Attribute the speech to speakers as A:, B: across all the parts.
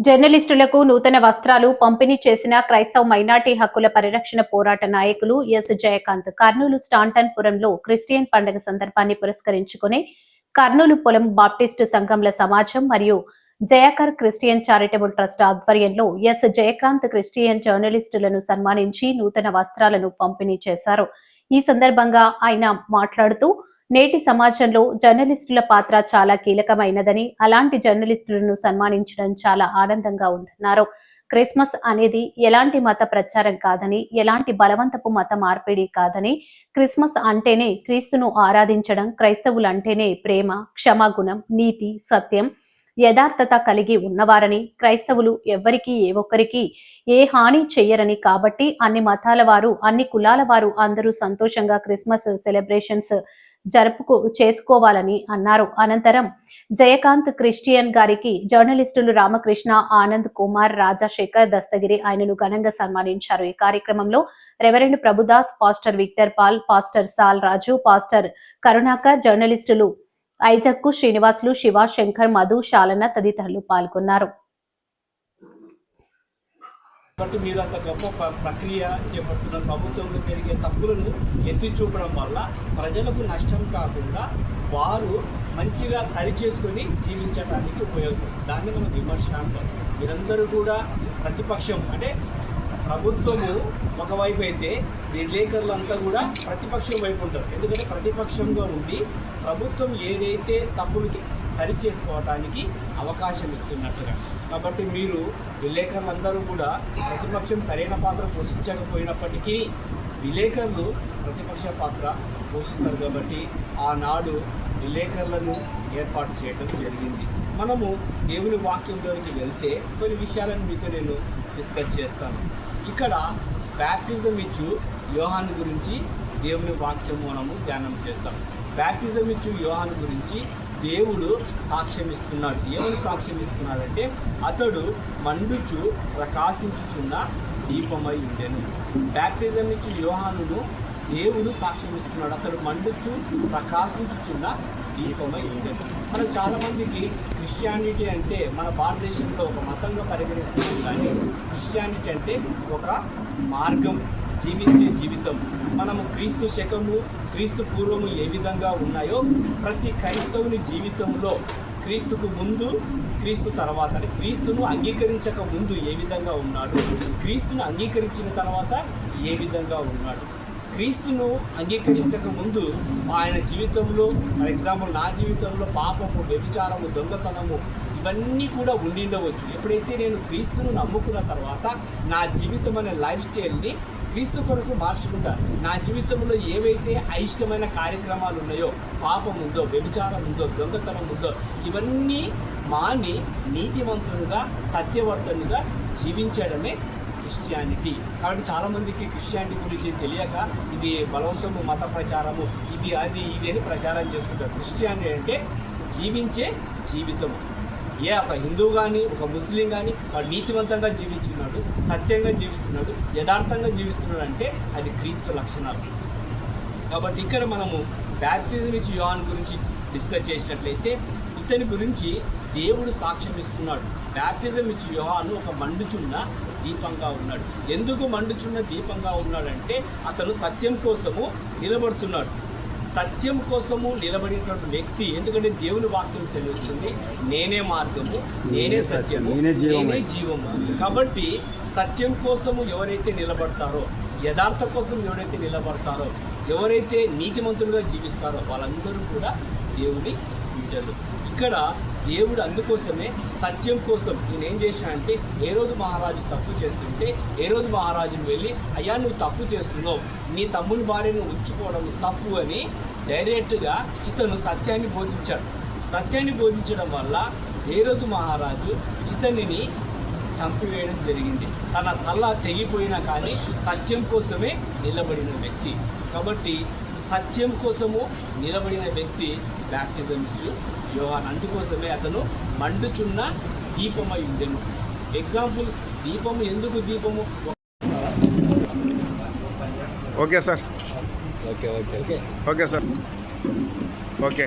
A: జర్నలిస్టులకు నూతన వస్త్రాలు పంపిణీ చేసిన క్రైస్తవ మైనార్టీ హక్కుల పరిరక్షణ పోరాట నాయకులు ఎస్ జయకాంత్ కర్నూలు స్టాంటన్ పురంలో క్రిస్టియన్ పండుగ సందర్భాన్ని పురస్కరించుకుని కర్నూలు పొలం బాప్టిస్టు సంఘంల సమాజం మరియు జయకర్ క్రిస్టియన్ చారిటబుల్ ట్రస్ట్ ఆధ్వర్యంలో ఎస్ జయకాంత్ క్రిస్టియన్ జర్నలిస్టులను సన్మానించి నూతన వస్త్రాలను పంపిణీ చేశారు. ఈ సందర్భంగా ఆయన మాట్లాడుతూ నేటి సమాజంలో జర్నలిస్టుల పాత్ర చాలా కీలకమైనదని అలాంటి జర్నలిస్టులను సన్మానించడం చాలా ఆనందంగా ఉందన్నారు. క్రిస్మస్ అనేది ఎలాంటి మత ప్రచారం కాదని ఎలాంటి బలవంతపు మత మార్పిడి కాదని క్రిస్మస్ అంటేనే క్రీస్తును ఆరాధించడం క్రైస్తవులంటేనే ప్రేమ క్షమాగుణం నీతి సత్యం యథార్థత కలిగి ఉన్నవారని క్రైస్తవులు ఎవ్వరికీ ఏ ఒక్కరికి ఏ హాని చెయ్యరని కాబట్టి అన్ని మతాల వారు అన్ని కులాల వారు అందరూ సంతోషంగా క్రిస్మస్ సెలబ్రేషన్స్ జరుపుకు చేసుకోవాలని అన్నారు. అనంతరం జయకాంత్ క్రిస్టియన్ గారికి జర్నలిస్టులు రామకృష్ణ ఆనంద్ కుమార్ రాజశేఖర్ దస్తగిరి ఆయనను ఘనంగా సన్మానించారు. ఈ కార్యక్రమంలో reverend Prabhudas pastor Victor Paul pastor Saul Raju pastor Karunakar జర్నలిస్టులు ఐజక్కు శ్రీనివాసులు శివ శంకర్ మధు శాలన తదితరులు పాల్గొన్నారు.
B: కాబట్టి మీరు అంత గొప్ప ప్ర- ప్రక్రియ చేపడుతున్న ప్రభుత్వంలో జరిగే తప్పులను ఎత్తి చూపడం వల్ల ప్రజలకు నష్టం కాకుండా వారు మంచిగా సరిచేసుకొని జీవించడానికి ఉపయోగపడుతుంది దాన్ని మనం విమర్శ అంటాం. మీరందరూ కూడా ప్రతిపక్షం అంటే ప్రభుత్వము ఒకవైపు అయితే విలేకరులంతా కూడా ప్రతిపక్షం వైపు ఉంటారు. ఎందుకంటే ప్రతిపక్షంగా ఉండి ప్రభుత్వం ఏదైతే తప్పులు సరి చేసుకోవటానికి అవకాశం ఇస్తున్నట్టుగా కాబట్టి మీరు విలేకరులందరూ కూడా ప్రతిపక్షం సరైన పాత్ర పోషించకపోయినప్పటికీ విలేకరులు ప్రతిపక్ష పాత్ర పోషిస్తారు కాబట్టి ఆనాడు విలేకరులను ఏర్పాటు చేయడం జరిగింది. మనము దేవుని వాక్యంలోనికి వెళ్తే కొన్ని విషయాలను మీతో నేను డిస్కస్ చేస్తాను. ఇక్కడ బ్యాప్టిజం ఇచ్చు యోహాన్ గురించి దేవుని వాక్యం మనము ధ్యానం చేస్తాం. బ్యాప్టిజం ఇచ్చు యోహాన్ గురించి దేవుడు సాక్ష్యం ఇస్తున్నాడు ఏమని సాక్ష్యం ఇస్తున్నాడంటే అతడు మండుచు ప్రకాశించుచున్న దీపమై ఉండెను. బ్యాప్టిజం నుంచి యోహానును దేవుడు సాక్ష్యం ఇస్తున్నాడు అతడు మండుచు ప్రకాశించుచున్న దీపమై ఉండేది మనం చాలామందికి క్రిస్టియానిటీ అంటే మన భారతదేశంలో ఒక మతంగా పరిగణిస్తున్నాం కానీ క్రిస్టియానిటీ అంటే ఒక మార్గం. జీవించే జీవితం. మనము క్రీస్తు శకము క్రీస్తు పూర్వము ఏ విధంగా ఉన్నాయో ప్రతి క్రైస్తవుని జీవితంలో క్రీస్తుకు ముందు క్రీస్తు తర్వాత అంటే క్రీస్తును అంగీకరించక ముందు ఏ విధంగా ఉన్నాడు? క్రీస్తును అంగీకరించిన తర్వాత ఏ విధంగా ఉన్నాడు? క్రీస్తును అంగీకరించక ముందు ఆయన జీవితంలో ఫర్ ఎగ్జాంపుల్ నా జీవితంలో పాపము వ్యభిచారము దొంగతనము ఇవన్నీ కూడా ఉండిండవచ్చు ఎప్పుడైతే నేను క్రీస్తును నమ్ముకున్న తర్వాత నా జీవితం అనే లైఫ్ స్టైల్ని క్రీస్తు కొరకు మార్చుకుంటాను. నా జీవితంలో ఏవైతే అయిష్టమైన కార్యక్రమాలు ఉన్నాయో పాపం ఉందో వ్యభిచారం ఉందో దొంగతనం ఉందో ఇవన్నీ మాని నీతివంతునిగా సత్యవర్తనుగా జీవించడమే క్రిస్టియానిటీ. కాబట్టి చాలామందికి క్రిస్టియానిటీ గురించి తెలియక ఇది బలవంతము మత ప్రచారము ఇది అది ఇది అని ప్రచారం చేస్తుంటారు. క్రిస్టియానిటీ అంటే జీవించే జీవితము. ఏ ఒక హిందూ కానీ ఒక ముస్లిం కానీ వాడు నీతివంతంగా జీవిస్తున్నాడు సత్యంగా జీవిస్తున్నాడు యథార్థంగా జీవిస్తున్నాడు అంటే అది క్రీస్తు లక్షణాలు. కాబట్టి ఇక్కడ మనము బ్యాప్టిజం ఇచ్చి యోహాన్ గురించి డిస్కస్ చేసినట్లయితే ఇతని గురించి దేవుడు సాక్ష్యం ఇస్తున్నాడు. బ్యాప్టిజం ఇచ్చి యోహాను ఒక మండుచున్న దీపంగా ఉన్నాడు. ఎందుకు మండుచున్న దీపంగా ఉన్నాడంటే అతను సత్యం కోసము నిలబడుతున్నాడు. సత్యం కోసము నిలబడినటువంటి వ్యక్తి ఎందుకంటే దేవుని వాక్యం సెలవుస్తుంది నేనే మార్గము నేనే సత్యము.
C: నేనే జీవము
B: కాబట్టి సత్యం కోసము ఎవరైతే నిలబడతారో యథార్థ కోసం ఎవరైతే నిలబడతారో ఎవరైతే నీతిమంతులుగా జీవిస్తారో వాళ్ళందరూ కూడా దేవుని బిడ్డలు. ఇక్కడ దేవుడు అందుకోసమే సత్యం కోసం నేను ఏం చేశా అంటే ఏ రోజు మహారాజు తప్పు చేస్తుంటే ఏ రోజు మహారాజుని వెళ్ళి అయ్యా నువ్వు తప్పు చేస్తున్నావు. నీ తమ్ముని భార్యను ఉంచుకోవడం తప్పు అని డైరెక్ట్గా ఇతను సత్యాన్ని బోధించాడు. సత్యాన్ని బోధించడం వల్ల ఏ రోజు మహారాజు ఇతనిని చంపివేయడం జరిగింది. తన తల తెగిపోయినా కానీ సత్యం కోసమే నిలబడిన వ్యక్తి. కాబట్టి సత్యం కోసము నిలబడిన వ్యక్తి బ్యాప్టిజం ఇచ్చు యోహాన్. అందుకోసమే అతను మండుచున్న దీపమై ఉండెను. ఎగ్జాంపుల్ దీపము ఎందుకు దీపము?
C: Okay sir.
B: Okay okay okay.
C: Okay sir. Okay.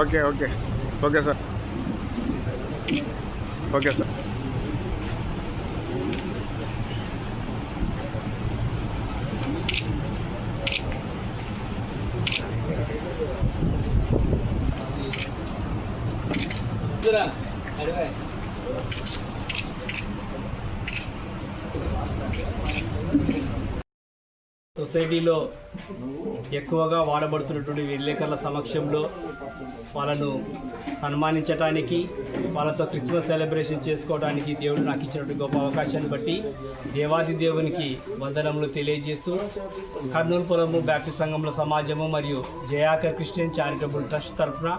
C: Okay okay okay sir okay sir
B: సొసైటీలో ఎక్కువగా వాడబడుతున్నటువంటి విలేకరుల సమక్షంలో వాళ్ళను సన్మానించటానికి వాళ్ళతో క్రిస్మస్ సెలబ్రేషన్ చేసుకోవడానికి దేవుడు నాకు ఇచ్చినటువంటి గొప్ప అవకాశాన్ని బట్టి దేవాది దేవునికి వందనములు తెలియజేస్తూ కర్నూలు పొలము బ్యాప్టిస్ట్ సంఘంలో సమాజము మరియు జయాకర్ క్రిస్టియన్ చారిటబుల్ ట్రస్ట్ తరఫున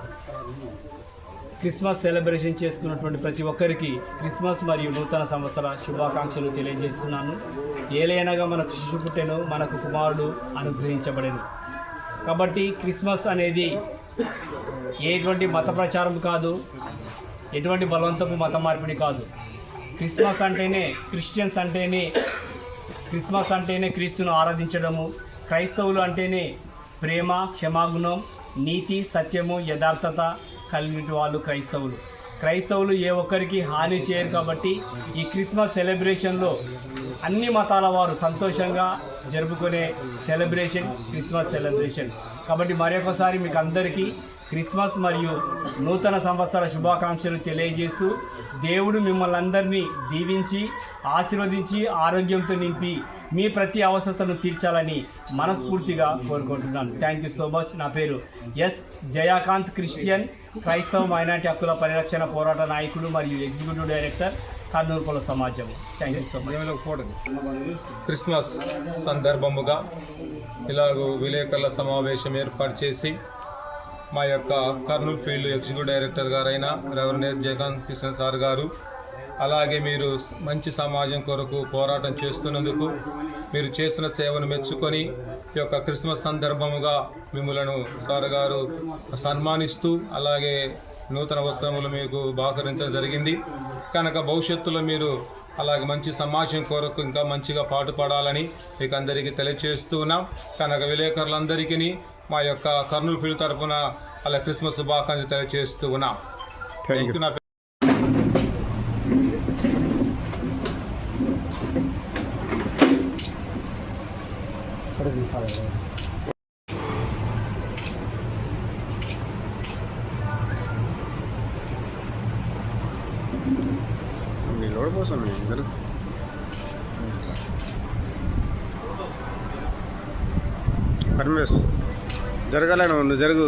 B: క్రిస్మస్ సెలబ్రేషన్ చేసుకున్నటువంటి ప్రతి ఒక్కరికి క్రిస్మస్ మరియు నూతన సంవత్సర శుభాకాంక్షలు తెలియజేస్తున్నాను. ఏలైనగా మనకు శిశు పుట్టెను మనకు కుమారుడు అనుగ్రహించబడెను. కాబట్టి క్రిస్మస్ అనేది ఎటువంటి మత ప్రచారం కాదు ఎటువంటి బలవంతపు మత మార్పిడి కాదు. క్రిస్మస్ అంటేనే క్రిస్టియన్స్ అంటేనే క్రిస్మస్ అంటేనే క్రీస్తును ఆరాధించడము క్రైస్తవులు అంటేనే ప్రేమ క్షమాగుణం నీతి సత్యము యథార్థత కలిగిన వాళ్ళు క్రైస్తవులు. క్రైస్తవులు ఏ ఒక్కరికి హాని చేయరు కాబట్టి ఈ క్రిస్మస్ సెలబ్రేషన్లో అన్ని మతాల వారు సంతోషంగా జరుపుకునే సెలబ్రేషన్ క్రిస్మస్ సెలబ్రేషన్. కాబట్టి మరొకసారి మీకు అందరికీ క్రిస్మస్ మరియు నూతన సంవత్సర శుభాకాంక్షలు తెలియజేస్తూ దేవుడు మిమ్మల్ని అందరినీ దీవించి ఆశీర్వదించి ఆరోగ్యంతో నింపి మీ ప్రతి అవసరతను తీర్చాలని మనస్ఫూర్తిగా కోరుకుంటున్నాను. థ్యాంక్ యూ సో మచ్ నా పేరు ఎస్ జయాకాంత్ క్రిస్టియన్ క్రైస్తవ మైనార్టీ హక్కుల పరిరక్షణ పోరాట నాయకుడు మరియు ఎగ్జిక్యూటివ్ డైరెక్టర్ కర్నూలు కుల సమాజం. Thank you so much
D: Christmas సందర్భముగా ఇలాగూ విలేకరుల సమావేశం ఏర్పాటు చేసి మా యొక్క కర్నూలు ఫీల్డ్ ఎగ్జిక్యూటివ్ డైరెక్టర్ గారైన reverend S. Jagan Krishna sir గారు అలాగే మీరు మంచి సమాజం కొరకు పోరాటం చేస్తున్నందుకు మీరు చేసిన సేవను మెచ్చుకొని ఈ యొక్క క్రిస్మస్ సందర్భముగా మిమ్మలను సార్ గారు సన్మానిస్తూ అలాగే నూతన వస్త్రములు మీకు బహుకరించడం జరిగింది. కనుక భవిష్యత్తులో మీరు అలాగే మంచి సమాజం కొరకు ఇంకా మంచిగా పాటుపడాలని మీకు అందరికీ తెలియజేస్తూ ఉన్నాం. కనుక విలేకరులందరికీ మా యొక్క కర్నూలు ఫీల్డ్ తరపున అలా క్రిస్మస్ శుభాకాంక్షలు తెలియజేస్తూ ఉన్నాం
C: థ్యాంక్ యూ
D: నా
C: లోడ్ కోసం ఇద్దరు పరమేశ్ జరగాలను నువ్వు జరుగు.